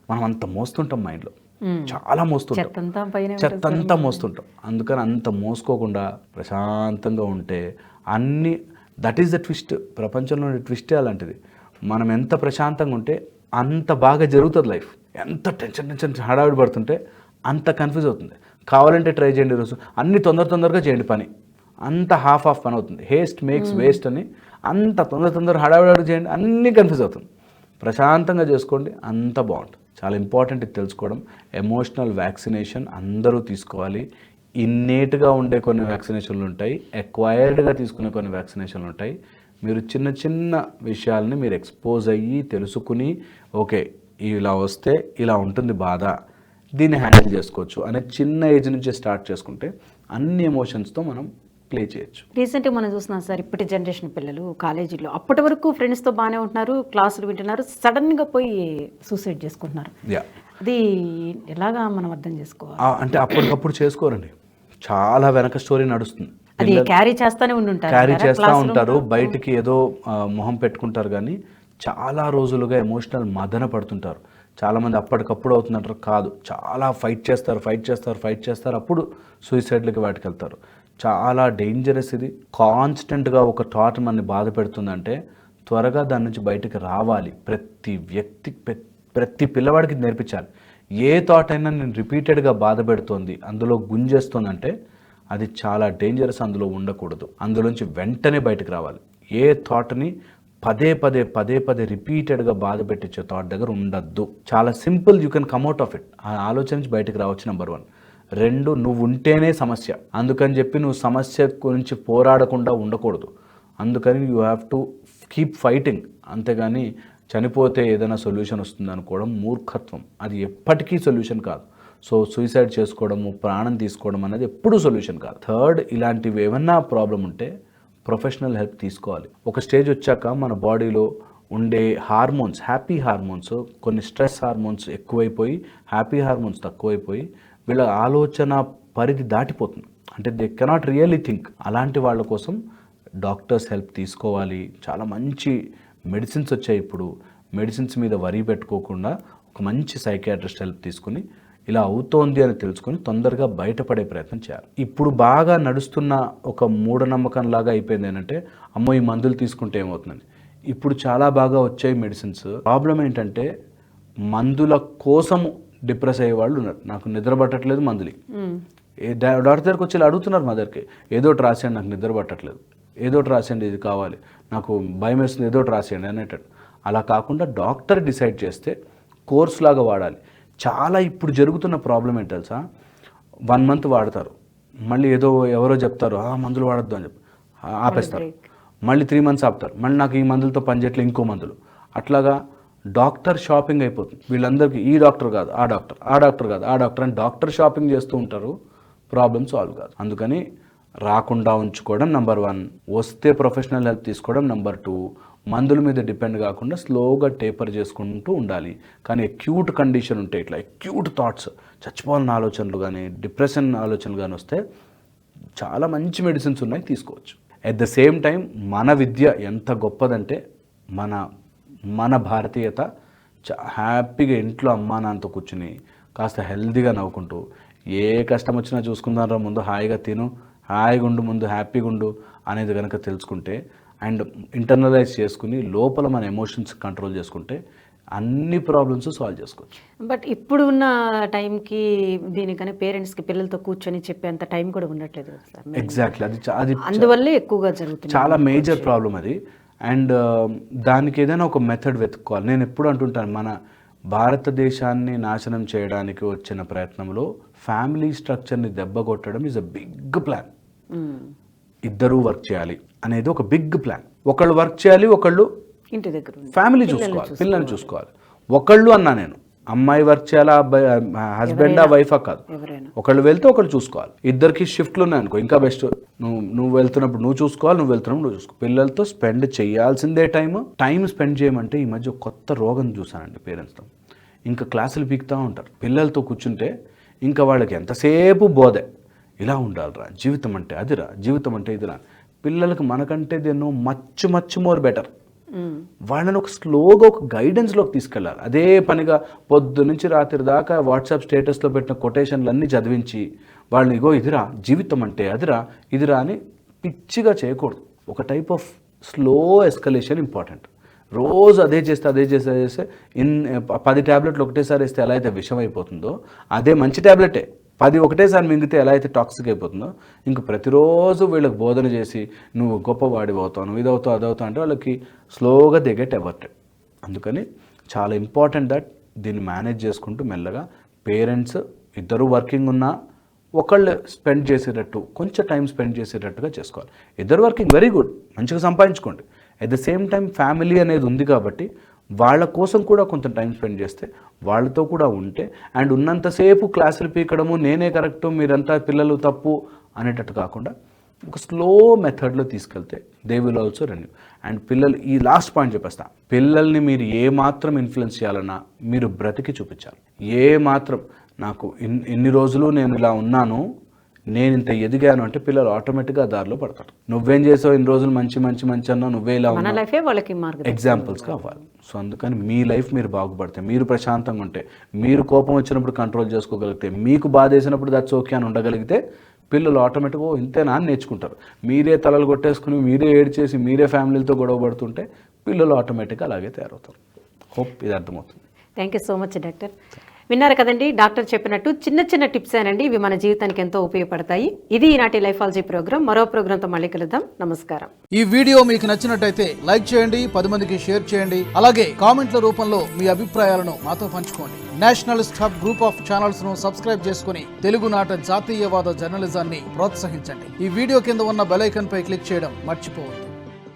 మనం అంత మోస్తుంటాం మైండ్లో. చాలా మోస్తుంటాం. చెత్తంతా పైన చెత్త అంతా మోస్తుంటాం. అందుకని అంత మోసుకోకుండా ప్రశాంతంగా ఉంటే అన్ని దట్ ఈస్ ద ట్విస్ట్ ప్రపంచంలో ట్విస్టే అలాంటిది. మనం ఎంత ప్రశాంతంగా ఉంటే అంత బాగా జరుగుతుంది లైఫ్ ఎంత టెన్షన్ టెన్షన్ హడావిడి పడుతుంటే అంత కన్ఫ్యూజ్ అవుతుంది. కావాలంటే ట్రై చేయండి ఈరోజు. అన్ని తొందర తొందరగా చేయండి పని. అంత హాఫ్ ఆఫ్ పని అవుతుంది. హేస్ట్ మేక్స్ వేస్ట్ అని అంత తొందర తొందర హడావిడి చేయండి అన్నీ కన్ఫ్యూజ్ అవుతుంది. ప్రశాంతంగా చేసుకోండి అంత బాగుంటుంది. చాలా ఇంపార్టెంట్ ఇది తెలుసుకోవడం. ఎమోషనల్ వ్యాక్సినేషన్ అందరూ తీసుకోవాలి. ఇన్నేట్గా ఉండే కొన్ని వ్యాక్సినేషన్లు ఉంటాయి. ఎక్వైర్డ్గా తీసుకునే కొన్ని వ్యాక్సినేషన్లు ఉంటాయి. మీరు చిన్న చిన్న విషయాలని మీరు ఎక్స్పోజ్ అయ్యి తెలుసుకుని ఓకే ఇలా వస్తే ఇలా ఉంటుంది బాధ దీన్ని హ్యాండిల్ చేసుకోవచ్చు అనే చిన్న ఏజ్ నుంచే స్టార్ట్ చేసుకుంటే అన్ని ఎమోషన్స్తో మనం ప్లే చేయొచ్చు. రీసెంట్గా మనం చూస్తున్నాం సార్ ఇప్పటి జనరేషన్ పిల్లలు కాలేజీలో అప్పటి వరకు ఫ్రెండ్స్తో బాగానే ఉంటున్నారు క్లాసులు వింటున్నారు సడన్గా పోయి సూసైడ్ చేసుకుంటున్నారు. అది ఎలాగా మనం అర్థం చేసుకోవాలి? అంటే అప్పటికప్పుడు చేసుకోరండి. చాలా వెనక స్టోరీ నడుస్తుంది. అది క్యారీ చేస్తానే ఉండి ఉంటారు క్యారీ చేస్తూ ఉంటారు. బయటికి ఏదో మొహం పెట్టుకుంటారు కానీ చాలా రోజులుగా ఎమోషనల్ మదన పడుతుంటారు. చాలామంది అప్పటికప్పుడు అవుతుందంటారు కాదు. చాలా ఫైట్ చేస్తారు ఫైట్ చేస్తారు ఫైట్ చేస్తారు అప్పుడు సూసైడ్లకి వాటికి వెళ్తారు చాలా డేంజరస్ ఇది. కాన్స్టెంట్గా ఒక థాట్ మనని బాధ పెడుతుందంటే త్వరగా దాని నుంచి బయటకు రావాలి. ప్రతి వ్యక్తి ప్రతి పిల్లవాడికి నేర్పించాలి. ఏ థాట్ అయినా నేను రిపీటెడ్గా బాధ పెడుతోంది అందులో గుంజేస్తుందంటే అది చాలా డేంజరస్ అందులో ఉండకూడదు. అందులోంచి వెంటనే బయటకు రావాలి. ఏ థాట్ని పదే పదే పదే పదే రిపీటెడ్గా బాధ పెట్టించే థాట్ దగ్గర ఉండద్దు. చాలా simple you can come out of it ఆ ఆలోచన నుంచి బయటకు రావచ్చు నెంబర్ వన్ రెండు నువ్వు ఉంటేనే సమస్య. అందుకని చెప్పి నువ్వు సమస్య గురించి పోరాడకుండా ఉండకూడదు. అందుకని you have to keep fighting అంతేగాని చనిపోతే ఏదైనా సొల్యూషన్ వస్తుంది అనుకోవడం మూర్ఖత్వం. అది ఎప్పటికీ సొల్యూషన్ కాదు. సో సూసైడ్ చేసుకోవడము ప్రాణం తీసుకోవడం అనేది ఎప్పుడూ సొల్యూషన్ కాదు. థర్డ్ ఇలాంటివి ఏమన్నా ప్రాబ్లం ఉంటే ప్రొఫెషనల్ హెల్ప్ తీసుకోవాలి. ఒక స్టేజ్ వచ్చాక మన బాడీలో ఉండే హార్మోన్స్ హ్యాపీ హార్మోన్స్ కొన్ని స్ట్రెస్ హార్మోన్స్ ఎక్కువైపోయి హ్యాపీ హార్మోన్స్ తక్కువైపోయి వీళ్ళ ఆలోచన పరిధి దాటిపోతుంది. అంటే దే కెనాట్ రియల్లీ థింక్ అలాంటి వాళ్ళ కోసం డాక్టర్స్ హెల్ప్ తీసుకోవాలి. చాలా మంచి మెడిసిన్స్ వచ్చాయి ఇప్పుడు. మెడిసిన్స్ మీద వరి పెట్టుకోకుండా ఒక మంచి సైకియాట్రిస్ట్ హెల్ప్ తీసుకుని ఇలా అవుతోంది అని తెలుసుకుని తొందరగా బయటపడే ప్రయత్నం చేయాలి. ఇప్పుడు బాగా నడుస్తున్న ఒక మూఢనమ్మకం లాగా అయిపోయింది ఏంటంటే అమ్మో ఈ మందులు తీసుకుంటే ఏమవుతుందని. ఇప్పుడు చాలా బాగా వచ్చాయి మెడిసిన్స్. ప్రాబ్లం ఏంటంటే మందుల కోసం డిప్రెస్ అయ్యే వాళ్ళు ఉన్నారు. నాకు నిద్ర పట్టట్లేదు మందులు. డాక్టర్ దగ్గరికి వచ్చి అడుగుతున్నారు మా దగ్గరికి. ఏదో రాసేయండి నాకు నిద్ర పట్టట్లేదు. ఏదో రాసేయండి ఇది కావాలి. నాకు భయం వేస్తుంది ఏదో రాసేయండి అనేటట్టు. అలా కాకుండా డాక్టర్ డిసైడ్ చేస్తే కోర్స్ లాగా వాడాలి. చాలా ఇప్పుడు జరుగుతున్న ప్రాబ్లం ఏంటి తెలుసా? వన్ మంత్ వాడతారు. మళ్ళీ ఏదో ఎవరో చెప్తారు ఆ మందులు వాడద్దు అని చెప్పి. ఆపేస్తారు. మళ్ళీ త్రీ మంత్స్ ఆపుతారు. మళ్ళీ నాకు ఈ మందులతో పనిచేయట్లేదు ఇంకో మందులు. అట్లాగా డాక్టర్ షాపింగ్ అయిపోతుంది. వీళ్ళందరికీ ఈ డాక్టర్ కాదు ఆ డాక్టర్ ఆ డాక్టర్ కాదు ఆ డాక్టర్ అని డాక్టర్ షాపింగ్ చేస్తూ ఉంటారు. ప్రాబ్లమ్ సాల్వ్ కాదు. అందుకని రాకుండా ఉంచుకోవడం నెంబర్ వన్. వస్తే ప్రొఫెషనల్ హెల్ప్ తీసుకోవడం నెంబర్ టూ. మందుల మీద డిపెండ్ కాకుండా స్లోగా టేపర్ చేసుకుంటూ ఉండాలి. కానీ అక్యూట్ కండిషన్ ఉంటే ఇట్లా అక్యూట్ థాట్స్ చచ్చిపోవాలన్న ఆలోచనలు కానీ డిప్రెషన్ ఆలోచనలు కానీ వస్తే చాలా మంచి మెడిసిన్స్ ఉన్నాయి తీసుకోవచ్చు. అట్ ద సేమ్ టైం మన విద్య ఎంత గొప్పదంటే మన మన భారతీయత హ్యాపీగా ఇంట్లో అమ్మా నాన్నతో కూర్చుని కాస్త హెల్తీగా నవ్వుకుంటూ ఏ కష్టం వచ్చినా చూసుకుందారా ముందు హాయిగా తిను హాయిగా ఉండు ముందు హ్యాపీగా ఉండు అనేది కనుక తెలుసుకుంటే అండ్ ఇంటర్నలైజ్ చేసుకుని లోపల మన ఎమోషన్స్ కంట్రోల్ చేసుకుంటే అన్ని ప్రాబ్లమ్స్ సాల్వ్ చేసుకోవచ్చు. బట్ ఇప్పుడు ఉన్న టైంకి దీనికని పేరెంట్స్కి పిల్లలతో కూర్చొని చెప్పేంత టైం కూడా ఉండట్లేదు ఎగ్జాక్ట్లీ అది అది అందువల్లే ఎక్కువగా జరుగుతుంది. చాలా మేజర్ ప్రాబ్లం అది. అండ్ దానికి ఏదైనా ఒక మెథడ్ వెతుక్కోవాలి. నేను ఎప్పుడు అంటుంటాను మన భారతదేశాన్ని నాశనం చేయడానికి వచ్చిన ప్రయత్నంలో ఫ్యామిలీ స్ట్రక్చర్ని దెబ్బ కొట్టడం ఈజ్ అ బిగ్ ప్లాన్. ఇద్దరూ వర్క్ చేయాలి అనేది ఒక బిగ్ ప్లాన్ ఒకళ్ళు వర్క్ చేయాలి ఒకళ్ళు ఇంటి దగ్గర. ఫ్యామిలీ చూసుకోవాలి. పిల్లల్ని చూసుకోవాలి. ఒకళ్ళు అన్నా నేను అమ్మాయి వర్క్ చేయాలా అబ్బాయి హస్బెండా వైఫా కాదు. ఒకళ్ళు వెళ్తే ఒకళ్ళు చూసుకోవాలి. ఇద్దరికి షిఫ్ట్లు ఉన్నాయి అనుకో ఇంకా బెస్ట్ నువ్వు నువ్వు వెళ్తున్నప్పుడు నువ్వు చూసుకోవాలి నువ్వు వెళ్తున్నప్పుడు నువ్వు చూసుకో. పిల్లలతో స్పెండ్ చేయాల్సిందే టైం టైం స్పెండ్ చేయమంటే ఈ మధ్య కొత్త రోగం చూసానండి పేరెంట్స్తో ఇంకా క్లాసులు పీకుతూ ఉంటారు. పిల్లలతో కూర్చుంటే ఇంకా వాళ్ళకి ఎంతసేపు బోధే. ఇలా ఉండాలిరా జీవితం అంటే అదిరా జీవితం అంటే ఇదిరా. పిల్లలకి మనకంటే దేన్నో మచ్చు మచ్చు మోర్ బెటర్. వాళ్ళని ఒక స్లోగా ఒక గైడెన్స్లోకి తీసుకెళ్ళాలి. అదే పనిగా పొద్దు నుంచి రాత్రి దాకా వాట్సాప్ స్టేటస్లో పెట్టిన కొటేషన్లు అన్నీ చదివించి వాళ్ళని ఇగో ఇదిరా జీవితం అంటే అదిరా ఇదిరా అని పిచ్చిగా చేయకూడదు. ఒక type of slow escalation important రోజు అదే చేస్తే అదే చేస్తే అదే చేస్తే ఇన్ పది ట్యాబ్లెట్లు ఒకటేసారి వేస్తే ఎలా అయితే విషం అయిపోతుందో అదే మంచి ట్యాబ్లెటే పది ఒకటేసారి మింగితే ఎలా అయితే టాక్సిక్ అయిపోతుందో ఇంక ప్రతిరోజు వీళ్ళకి బోధన చేసి నువ్వు గొప్పవాడివి అవుతావు నువ్వు ఇదవుతావు అదవుతావు అంటే వాళ్ళకి స్లోగా దే గెట్ ఎవర్టెడ్ అందుకని చాలా ఇంపార్టెంట్ దట్ దీన్ని మేనేజ్ చేసుకుంటూ మెల్లగా పేరెంట్స్ ఇద్దరు వర్కింగ్ ఉన్నా ఒకళ్ళు స్పెండ్ చేసేటట్టు కొంచెం టైం స్పెండ్ చేసేటట్టుగా చేసుకోవాలి. ఇద్దరు వర్కింగ్ వెరీ గుడ్ మంచిగా సంపాదించుకోండి. At the same time family అనేది ఉంది కాబట్టి వాళ్ళ కోసం కూడా కొంత టైం స్పెండ్ చేస్తే వాళ్ళతో కూడా ఉంటే అండ్ ఉన్నంతసేపు క్లాసులు పీకడము నేనే కరెక్టు మీరంతా పిల్లలు తప్పు అనేటట్టు కాకుండా ఒక స్లో మెథడ్లో తీసుకెళ్తే they will also renew and పిల్లలు ఈ లాస్ట్ పాయింట్ చెప్పేస్తా. పిల్లల్ని మీరు ఏ మాత్రం ఇన్ఫ్లుయెన్స్ చేయాలన్నా మీరు బ్రతికి చూపించాలి. ఏ మాత్రం నాకు ఇన్ ఎన్ని రోజులు నేను ఇలా ఉన్నాను నేను ఇంత ఎదిగాను అంటే పిల్లలు ఆటోమేటిక్గా దారిలో పడతారు. నువ్వేం చేసావు? ఇన్ని రోజులు మంచి మంచి మంచి అన్నావు. నువ్వే ఇలా వాళ్ళకి ఎగ్జాంపుల్స్గా అవ్వాలి సో అందుకని మీ లైఫ్ మీరు బాగుపడితే మీరు ప్రశాంతంగా ఉంటే మీరు కోపం వచ్చినప్పుడు కంట్రోల్ చేసుకోగలిగితే మీకు బాధ వేసినప్పుడు దట్స్ ఓకే అని ఉండగలిగితే పిల్లలు ఆటోమేటిక్గా "ఓ, ఇంతేనా? అని నేర్చుకుంటారు. మీరే తలలు కొట్టేసుకుని మీరే ఏడ్చేసి మీరే ఫ్యామిలీలతో గొడవ పడుతుంటే పిల్లలు ఆటోమేటిక్గా అలాగే తయారవుతారు. హోప్ ఇది అర్థమవుతుంది. Thank you so much doctor విన్నారు కదండి డాక్టర్ చెప్పినట్టు చిన్న చిన్న టిప్స్ ఏనండి ఇవి మన జీవితానికి ఎంతో ఉపయోగపడతాయి. ఇది ఈనాటి లైఫాలజీ ప్రోగ్రామ్ మరో ప్రోగ్రాంతో మళ్ళీ కలుద్దాం. నమస్కారం. ఈ వీడియో మీకు నచ్చినట్టయితే లైక్ చేయండి పది మందికి షేర్ చేయండి అలాగే కామెంట్ల రూపంలో మీ అభిప్రాయాలను మాతో పంచుకోండి. నేషనల్ స్టాప్ గ్రూప్ ఆఫ్ ఛానల్స్ను సబ్స్క్రైబ్ చేసుకుని తెలుగునాట జాతీయవాద జర్నలిజాన్ని ప్రోత్సహించండి. ఈ వీడియో కింద ఉన్న బెలైకన్ పై క్లిక్ చేయడం మర్చిపోవద్దు.